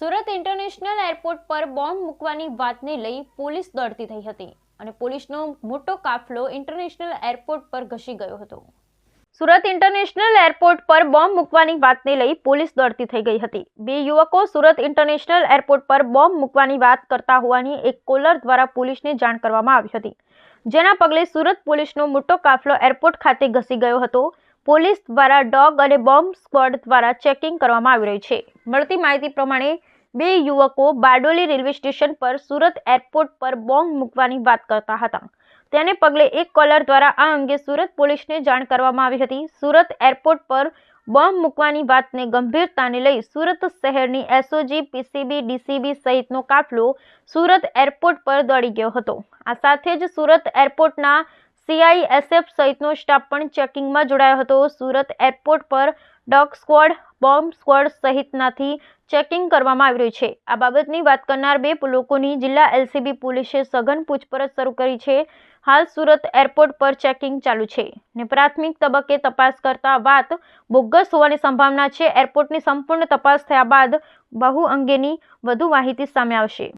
Surat international airport પર bomb મૂકવાની વાતને લઈ પોલીસ દોડતી થઈ હતી અને પોલીસનો મોટો કાફલો ઇન્ટરનેશનલ એરપોર્ટ પર ઘસી ગયો હતો. સુરત ઇન્ટરનેશનલ એરપોર્ટ પર બોમ્બ મૂકવાની વાતને લઈ પોલીસ દોડતી થઈ ગઈ હતી. બે યુવકો સુરત ઇન્ટરનેશનલ એરપોર્ટ પર બોમ્બ મૂકવાની વાત કરતા હોવાની એક કોલર દ્વારા પોલીસને જાણ કરવામાં આવી હતી. જેના પગલે સુરત પોલીસનો મોટો કાફલો એરપોર્ટ ખાતે ઘસી ગયો હતો પોલીસ દ્વારા ડોગ અને બોમ્બ સ્ક્વોડ દ્વારા ચેકિંગ કરવામાં આવી રહી છે. મળતી માહિતી પ્રમાણે બે યુવકો બારડોલી રેલવે સ્ટેશન પર સુરત એરપોર્ટ પર બોમ્બ મૂકવાની વાત કરતા હતા. તેને પગલે એક કોલર દ્વારા આ અંગે સુરત પોલીસને જાણ કરવામાં આવી હતી. સુરત એરપોર્ટ પર બોમ્બ મૂકવાની વાતને ગંભીરતાને લઈ સુરત શહેરની એસઓજી, પીસીબી, ડીસીબી સહિતનો કાફલો સુરત એરપોર્ટ પર દોડી ગયો હતો. આ સાથે જ સુરત એરપોર્ટના સીઆઈએસએફ સહિતનો સ્ટાફ પણ ચેકિંગમાં જોડાયો હતો. સુરત એરપોર્ટ પર ડોગ સ્ક્વોડ, બોમ્બ સ્ક્વોડ સહિતનાથી ચેકિંગ કરવામાં આવી રહ્યું છે. આ બાબતની વાત કરનાર બે લોકોની જિલ્લા એલસીબી પોલીસે સઘન પૂછપરછ શરૂ કરી છે. હાલ સુરત એરપોર્ટ પર ચેકિંગ ચાલુ છે ને પ્રાથમિક તબક્કે તપાસ કરતા વાત બોગસ હોવાની સંભાવના છે. એરપોર્ટની સંપૂર્ણ તપાસ થયા બાદ બહુ અંગેની વધુ માહિતી સામે આવશે.